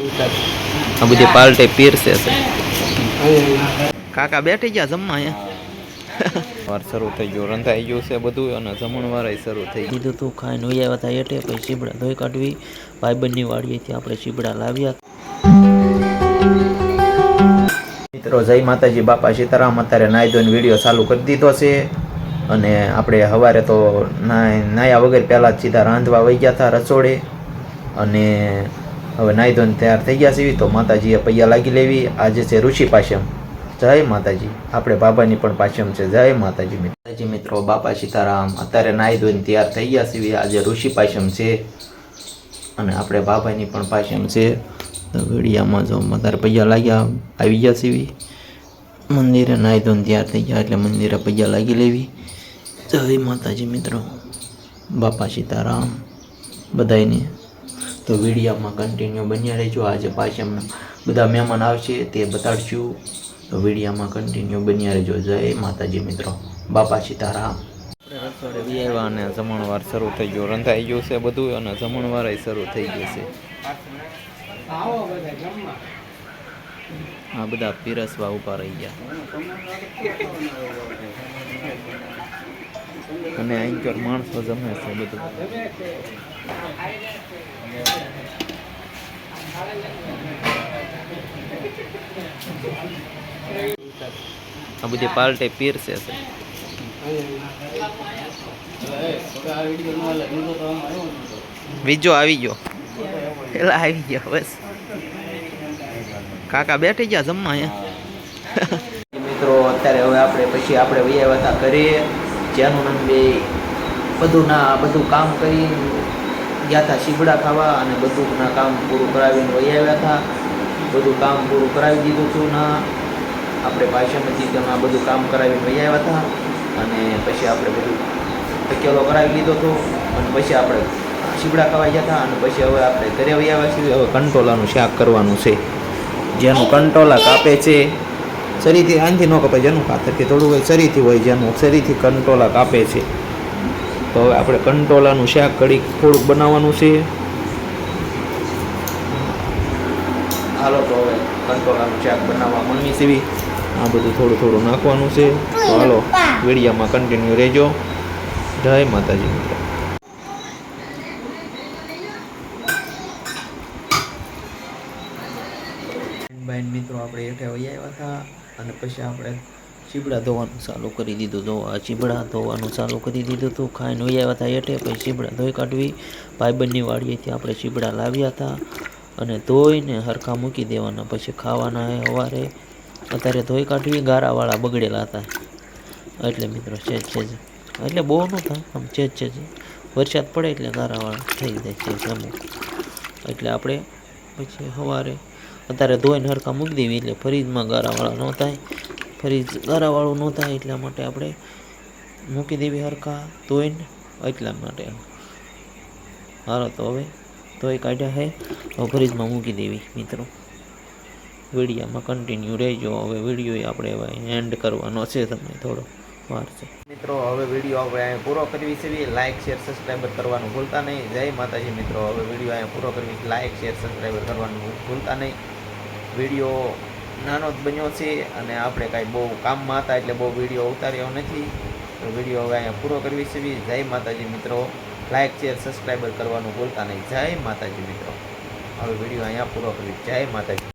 આ બધી પાલટે પીરસે છે. કાકા બેઠી ગયા જમવા અહીંયા? વાર શરૂ થઈ ગયો રંધાઈ ગયું છે બધું અને જમણવારે શરૂ થઈ ગયું. કીધું તું ખાઈ નોઈ આવ્યા હતા એટલે પછી ચીબડા ધોઈ કાઢવી ભાઈબંધની વાડીએથી આપણે ચીબડા લાવ્યા. મિત્રો જય માતાજી બાપા સીતારામ અત્યારે નાહી ધોઈને વીડિયો ચાલુ કરી દીધો છે અને આપણે સવારે તો નાય નાયા વગર પહેલાં જ સીધા રાંધવા વહી ગયા હતા રસોડે અને હવે નાહી ધોઈને તૈયાર થઈ ગયા છીએ, તો માતાજીએ પૈયા લાગી લેવી. આજે છે ઋષિ પાશ્યમ જય માતાજી. આપણે બાબાની પણ પાશ્યમ છે. જય માતાજી માતાજી મિત્રો, બાપા સીતારામ, અત્યારે નાહી ધોઈને તૈયાર થઈ ગયા છીએ. આજે ઋષિ પાશ્યમ છે અને આપણે બાબાની પણ પાશ્યમ છે. વિડીયામાં જો વધારે પૈયા લાગ્યા, આવી ગયા છીએ. મંદિરે નાહી ધોઈને તૈયાર થઈ ગયા એટલે મંદિરે પૈયા લાગી લેવી. જય માતાજી મિત્રો. બાપા સીતારામ. બધાયને તો વિડીયોમાં કન્ટિન્યુ બન્યા રહેજો. આજે પાછળના બધા મહેમાન આવશે, તે બતાડશું. તો વિડીયોમાં કન્ટિન્યુ બન્યા રહેજો. જય માતાજી મિત્રો. બાપા સીતારામ. રસોડે અને જમણવાર શરૂ થઈ ગયો. રંધાઈ ગયું છે બધું અને જમણવાર શરૂ થઈ ગયું છે. આ બધા પીરસવા ઊભા રહી ગયા. અને અહીં માણસો જમે છે બધું. આ બધી પાર્ટી પીરસે છે. બીજો આવી ગયો. પેલા આવી ગયો બસ. કાકા બેઠી ગયા જમવા અહીંયા. મિત્રો, અત્યારે હવે આપણે પછી આપણે વૈયા હતા ઘરે નામ બે બધું ના, બધું કામ કરી ગયા હતા શીબડા ખાવા અને બધું ના કામ પૂરું કરાવીને વહી આવ્યા હતા. બધું કામ પૂરું કરાવી દીધું છું ના આપણે ભાષામાંથી તેમાં બધું કામ કરાવીને વહી આવ્યા હતા અને પછી આપણે બધું ટકેલો કરાવી લીધો હતો અને પછી આપણે શીબડા ખાવા ગયા હતા અને પછી હવે આપણે ઘરે વહી આવ્યા છીએ. હવે કંટોલાનું શાક કરવાનું છે. જેનું કંટોલા કાપે છે. શરીરથી આનથી ન કપાય, જેનું કાતરથી થોડું હોય શરીરથી હોય જેનું, શરીરથી કંટોલા કાપે છે. તો હવે આપણે કંટોલાનું શાક કડી થોડુંક બનાવવાનું છે. હાલો, તો હવે કંટોલાનું શાક બનાવવા મમ્મી સીવી આ બધું થોડું થોડું નાખવાનું છે. તો હાલો, વિડીયામાં કન્ટિન્યુ રહેજો. જય માતાજી મિત્રો, આપણે હેઠે વહી આવ્યા હતા. અને પછી આપણે ચીબડા ધોવાનું ચાલુ કરી દીધું. ધોવા ચીબડા ધોવાનું ચાલુ કરી દીધું હતું ખાઈને વહી આવ્યા હતા હેઠે, પછી ચીબડા ધોઈ કાઢવી. ભાઈબંધની વાડીએથી આપણે ચીબડા લાવ્યા હતા અને ધોઈને હરખા મૂકી દેવાના. પછી ખાવાના સવારે અત્યારે ધોઈ કાઢવી, ગારાવાળા બગડેલા હતા. એટલે મિત્રો છે છે એટલે બહુ ન થાય, આમ છે છે વરસાદ પડે એટલે ગારાવાળા થઈ જાય છે અમુક. એટલે આપણે પછી સવારે અત્યારે ધોઈને હરખા મૂકી દેવી એટલે ફ્રીજમાં ગારાવાળા ન થાય. ફ્રીજ ગારાવાળું ન થાય એટલા માટે આપણે મૂકી દેવી હરખા ધોઈને એટલા માટે. હારો તો હવે ધોઈ કાઢ્યા હે. હવે ફ્રીજમાં મૂકી દેવી મિત્રો. વિડીયામાં કન્ટિન્યુ રહેજો. હવે વીડિયો આપણે હવે એન્ડ કરવાનો છે તમને થોડો વાર છે. મિત્રો, હવે વીડિયો આપણે અહીંયા પૂરો કરવી છે. લાઇક શેર સબસ્ક્રાઈબર કરવાનું ભૂલતા નહીં. જય માતાજી મિત્રો. હવે વીડિયો અહીંયા પૂરો કરવી લાઇક શેર સબસ્ક્રાઈબર કરવાનું ભૂલતા નહીં. વીડિયો નાનો જ બન્યો છે અને આપણે કાંઈ બહુ કામમાં હતા એટલે બહુ વીડિયો ઉતાર્યો નથી. તો વીડિયો હવે અહીંયા પૂરો કરવી છે. જય માતાજી મિત્રો. લાઇક શેર સબસ્ક્રાઈબર કરવાનું ભૂલતા નહીં. જય માતાજી મિત્રો. હવે વીડિયો અહીંયા પૂરો કરવી. જય માતાજી.